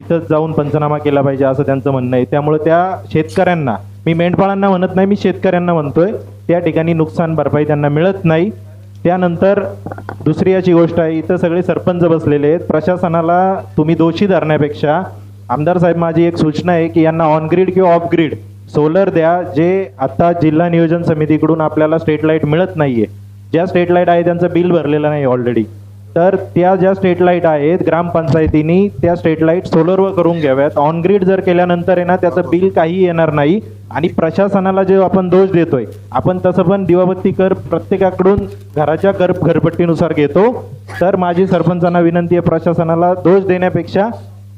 तिथंच जाऊन पंचनामा केला पाहिजे असं त्यांचं म्हणणं आहे. त्यामुळे त्या शेतकऱ्यांना मी मेंढपाळांना म्हणत नाही मी शेतकऱ्यांना म्हणतोय त्या ठिकाणी नुकसान भरपाई त्यांना मिळत नाही. त्यानंतर दुसरी अशी गोष्ट आहे इथं सगळे सरपंच बसलेले आहेत. प्रशासनाला तुम्ही दोषी धरण्यापेक्षा आमदार साहेब माझी एक सूचना आहे की यांना ऑन ग्रीड किंवा ऑफ ग्रीड सोलर द्या जे आता जिल्हा नियोजन समितीकडून आपल्याला स्ट्रीट लाइट मिळत नाहीये. ज्या स्ट्रीट लाइट आहे त्यांचं बिल भरलेलं नाही ऑलरेडी तर त्या ज्या स्ट्रीट लाइट आहेत ग्रामपंचायतींनी त्या स्ट्रीट लाइट सोलरवर करून घ्याव्यात. ऑन ग्रीड जर केल्यानंतर आहे ना त्याचं बिल काही येणार नाही. आणि प्रशासनाला जे आपण दोष देतोय आपण तसं पण दिवाबत्ती कर प्रत्येकाकडून घराच्या कर घरपट्टीनुसार घेतो. तर माझी सरपंचांना विनंती आहे प्रशासनाला दोष देण्यापेक्षा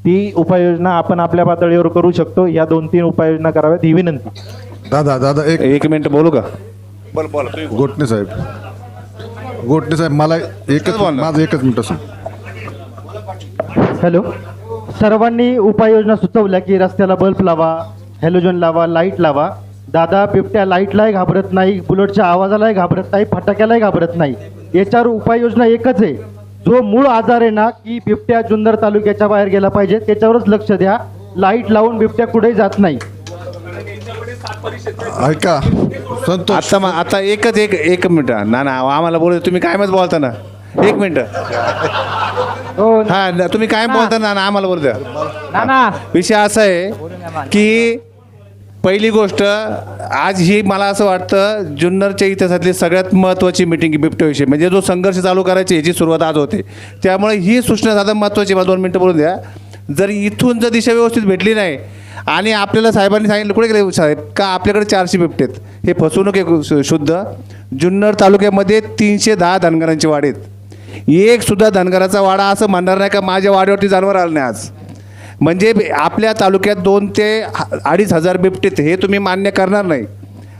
ती उपाययोजना आपण आपल्या पातळीवर करू शकतो. या दोन तीन उपाययोजना कराव्यात ही विनंती. दादा दादा एक एक मिनिट बोलू का? गोटणे साहेब. गोटणे साहेब मला एकच. माझं एकच मिनिट सांग. हॅलो. सर्वांनी उपाययोजना सुचवल्या की रस्त्याला बल्ब लावा हॅलोजन लावा लाइट लावा. दादा बिबट्या लाईटलाही घाबरत नाही बुलेटच्या आवाजालाही घाबरत नाही फटाक्यालाही घाबरत नाही. याच्यावर उपाययोजना एकच आहे. जो मूळ आजार आहे ना की बिबट्या जुन्नर तालुक्याच्या बाहेर गेला पाहिजे त्याच्यावरच लक्ष द्या. लाइट लावून बिबट्या कुठेही जात नाही. ऐका संतोष. आता मा- आता एकच एक एक मिनिट. ना ना आम्हाला बोलू तुम्ही काय मत बोलता ना. एक मिनिट. हो. हा न- तुम्ही काय बोलता ना ना आम्हाला बोलू द्या. ना ना. विषय असा आहे की पहिली गोष्ट आज ही मला असं वाटतं जुन्नरच्या इतिहासातली सगळ्यात महत्त्वाची मिटिंग बिबट्याविषयी म्हणजे जो संघर्ष चालू करायची याची सुरुवात आज होते. त्यामुळे ही सूचना साधारण महत्त्वाची मला दोन मिनटं बोलून द्या. जर इथून जर दिशा व्यवस्थित भेटली नाही आणि आपल्याला साहेबांनी सांगितलं कुठे गेले साहेब? का आपल्याकडे चारशे बिबटे आहेत? हे फसवणूक आहे शुद्ध. जुन्नर तालुक्यामध्ये तीनशे दहा धनगरांचे वाडे आहेत. एक सुद्धा धनगराचा वाडा असं म्हणणार नाही का माझ्या वाड्यावरती जनावर आलं नाही आज. म्हणजे आपल्या तालुक्यात दोन ते अडीच हजार बिबटेत हे तुम्ही मान्य करणार नाही.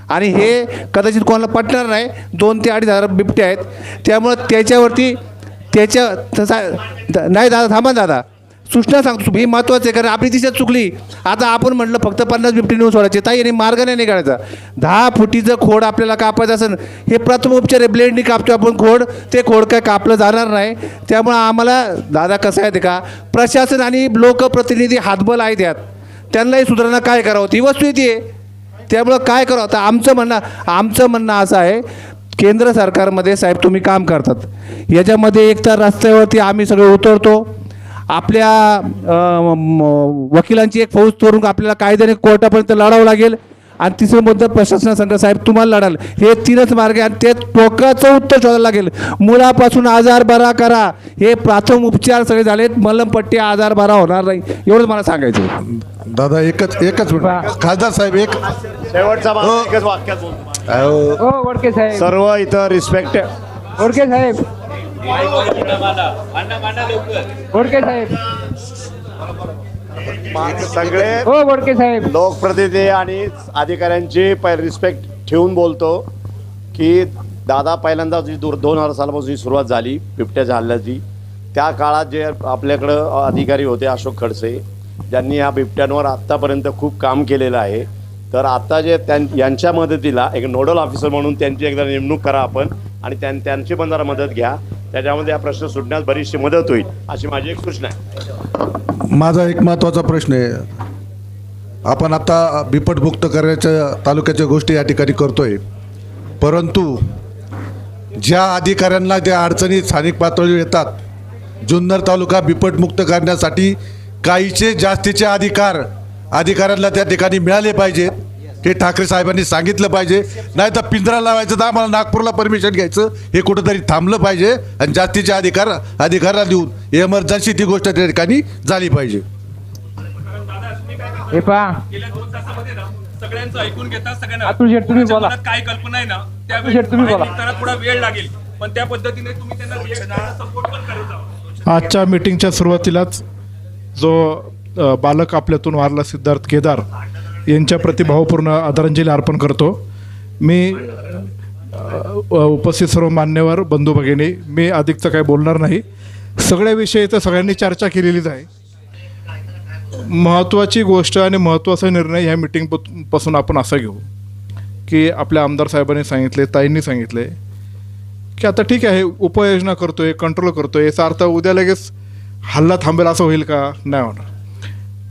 आणि हे कदाचित कोणाला पटणार नाही दोन ते अडीच हजार बिबटे आहेत. त्यामुळं त्याच्यावरती त्याच्या तसा नाही दादा थांबा दादा. सूचना सांगतो हे महत्त्वाचं आहे कारण आपली दिशा चुकली. आता आपण म्हटलं फक्त पन्नास फिफ्टी नेऊन सोडायचे. ताई आणि मार्ग नाही निघायचा. दहा फुटीचं खोड आपल्याला कापायचं असेल हे प्रथम उपचार आहे. ब्लेडनी कापतो आपण खोड ते खोड काय कापलं जाणार नाही. त्यामुळं आम्हाला दादा कसं आहे ते का? प्रशासन आणि लोकप्रतिनिधी हातबल आहेत यात. त्यांनाही सुधारणा काय करावं? ती वस्तू येते त्यामुळं काय करावं? आता आमचं म्हणणं आमचं म्हणणं असं आहे केंद्र सरकारमध्ये साहेब तुम्ही काम करतात. याच्यामध्ये एक तर रस्त्यावरती आम्ही सगळे उतरतो. आपल्या वकिलांची एक फौज तोडून आपल्याला कायद्याने कोर्टापर्यंत लढावं लागेल. आणि तिसरं मुद्दा प्रशासनासंग साहेब तुम्हाला लढाल. हे तीनच मार्ग आहे आणि ते टोकाचं उत्तर शोधायला लागेल. मुलापासून आजार बरा करा. हे प्राथमिक उपचार सगळे झालेत. मलमपट्टी आजार बरा होणार नाही. एवढंच मला सांगायचं. दादा एकच एकच मिनिट. खासदार साहेब एक शेवटचा हो. हो सर्व इथं रिस्पेक्ट वडके साहेब. वडके साहेब. सगळे हो वडके साहेब. लोकप्रतिनिधी आणि अधिकाऱ्यांची रिस्पेक्ट ठेवून बोलतो की दादा पहिल्यांदा जी दूर दोन हजार सालापासून जी सुरुवात झाली बिबट्याच्या हल्ल्याची त्या काळात जे आपल्याकडं अधिकारी होते अशोक खडसे ज्यांनी या बिबट्यांवर आत्तापर्यंत खूप काम केलेलं आहे. तर आता जे त्यां यांच्या मदतीला एक नोडल ऑफिसर म्हणून त्यांची एकदा नेमणूक करा आपण. आणि त्यां त्यांची पण जरा मदत घ्या. त्याच्यामध्ये हा प्रश्न सुटण्यास बरीचशी मदत होईल अशी माझी एक सूचना आहे. माझा एक महत्त्वाचा प्रश्न आहे. आपण आता बिपटमुक्त करण्याच्या तालुक्याच्या गोष्टी या ठिकाणी करतोय. परंतु ज्या अधिकाऱ्यांना ज्या अडचणी स्थानिक पातळीवर येतात जुन्नर तालुका बिपटमुक्त करण्यासाठी काहीचे जास्तीचे अधिकार अधिकाऱ्यांना त्या ठिकाणी मिळाले पाहिजेत. हे ठाकरे साहेबांनी सांगितलं पाहिजे. नाही तर पिंजरा लावायचं तर आम्हाला नागपूरला परमिशन घ्यायचं. हे कुठंतरी थांबलं पाहिजे आणि जास्तीचे अधिकार अधिकाऱ्याला देऊन एमर्जन्सी ती गोष्ट त्या ठिकाणी झाली पाहिजे. हे सगळ्यांचं ऐकून घेता सगळ्यांना काय कल्पना आहे ना तुम्ही बोला. त्यांना थोडा वेळ लागेल. पण त्या पद्धतीने तुम्ही त्यांना सपोर्ट पण करत जावा आजच्या मीटिंगच्या सुरुवातीलाच जो बालक आपल्यातून वारला सिद्धार्थ केदार यांच्या प्रति भावपूर्ण आदरांजली अर्पण करतो. मी उपस्थित सर्व मान्यवर बंधू भगिनी मी अधिकचं काय बोलणार नाही. सगळ्या विषयी तर सगळ्यांनी चर्चा केलेलीच आहे. महत्त्वाची गोष्ट आणि महत्त्वाचा निर्णय ह्या मिटिंगपासून आपण असा घेऊ की आपल्या आमदार साहेबांनी सांगितले ताईंनी सांगितले की आता ठीक आहे उपाययोजना करतो आहे कंट्रोल करतो आहे याचा अर्थ उद्या लगेच हल्ला थांबेल असं होईल का? नाही होणार.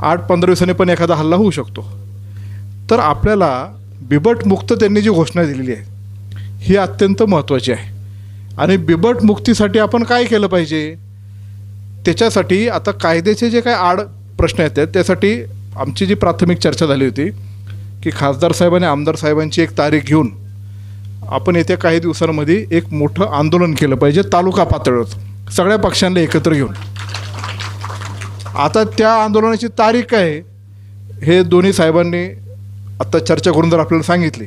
आठ पंधरा दिवसांनी पण एखादा हल्ला होऊ शकतो. तर आपल्याला बिबटमुक्त त्यांनी जी घोषणा दिलेली आहे ही अत्यंत महत्त्वाची आहे. आणि बिबट मुक्तीसाठी आपण काय केलं पाहिजे? त्याच्यासाठी आता कायद्याचे जे काय आड प्रश्न येत आहेत त्यासाठी आमची जी प्राथमिक चर्चा झाली होती की खासदार साहेब आणि आमदार साहेबांची एक तारीख घेऊन आपण येत्या काही दिवसांमध्ये एक मोठं आंदोलन केलं पाहिजे तालुका पातळीवर. सगळ्या पक्षांना एकत्र घेऊन. आता त्या आंदोलनाची तारीख काय हे दोन्ही साहेबांनी आत्ता चर्चा करून जर आपल्याला सांगितली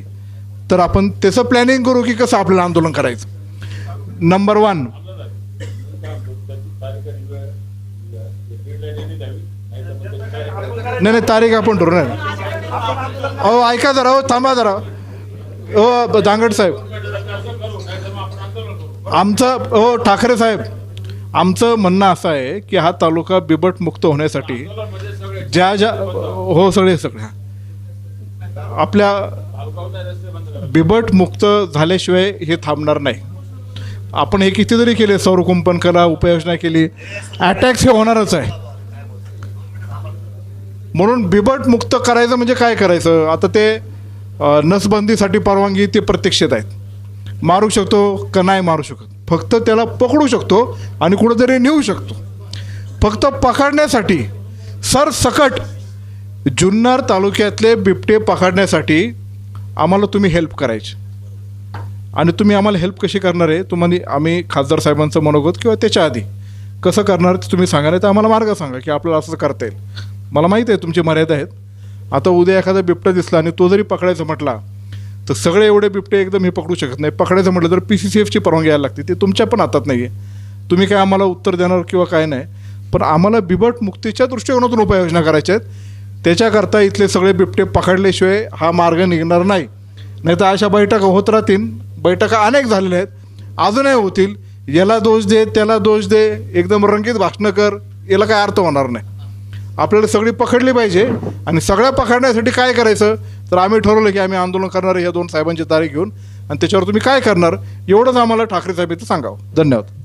तर आपण त्याचं प्लॅनिंग करू की कसं आपल्याला आंदोलन करायचं. नंबर वन नाही नाही तारीख आपण ठरू नाही. अहो ऐका जरा हो थांबा जरा. हो दांगड साहेब. आमचं हो ठाकरे साहेब आमचं म्हणणं असं आहे की हा तालुका बिबट मुक्त होण्यासाठी ज्या ज्या हो सगळे सगळे. आपल्या बिबट मुक्त झाल्याशिवाय हे थांबणार नाही. आपण हे कितीतरी केले सौरकुंपन कला उपाययोजना केली. अटॅक्स हे होणारच आहे. म्हणून बिबट मुक्त करायचं म्हणजे काय करायचं? आता ते नसबंदीसाठी परवानगी ते प्रत्यक्षात आहेत. मारू शकतो का नाही मारू शकत. फक्त त्याला पकडू शकतो आणि कुठंतरी नेऊ शकतो. फक्त पकडण्यासाठी सरसकट जुन्नर तालुक्यातले बिबटे पकडण्यासाठी आम्हाला तुम्ही हेल्प करायची. आणि तुम्ही आम्हाला हेल्प कशी करणार आहे? तुम्हाला आम्ही खासदार साहेबांचं मनोगत किंवा त्याच्या आधी कसं करणार ते तुम्ही सांगा नाही तर आम्हाला मार्ग सांगा की आपल्याला असं करता येईल. मला माहीत आहे तुमची मर्यादा आहेत. आता उद्या एखादा बिबटा दिसला आणि तो जरी पकडायचा म्हटला तर सगळे एवढे बिबटे एकदम हे पकडू शकत नाही. पकडायचं म्हटलं तर पी सी सी एफची परवानगी यायला लागते. ते तुमच्या पण हातात नाही आहे तुम्ही काय आम्हाला उत्तर देणार किंवा काय नाही. पण आम्हाला बिबट मुक्तीच्या दृष्टिकोनातून उपाययोजना करायच्या आहेत. त्याच्याकरता इथले सगळे बिबटे पकडल्याशिवाय हा मार्ग निघणार नाही. नाही तर अशा बैठका होत राहतील. बैठका अनेक झालेल्या आहेत. अजूनही होतील. याला दोष दे त्याला दोष दे एकदम रंगीत भाषणं कर. याला काय अर्थ होणार नाही. आपल्याला सगळी पकडली पाहिजे आणि सगळ्या पकडण्यासाठी काय करायचं? तर आम्ही ठरवलं की आम्ही आंदोलन करणार आहे. या दोन साहेबांची तारीख घेऊन. आणि त्याच्यावर तुम्ही काय करणार? एवढंच आम्हाला ठाकरे साहेब इथं सांगावं. धन्यवाद.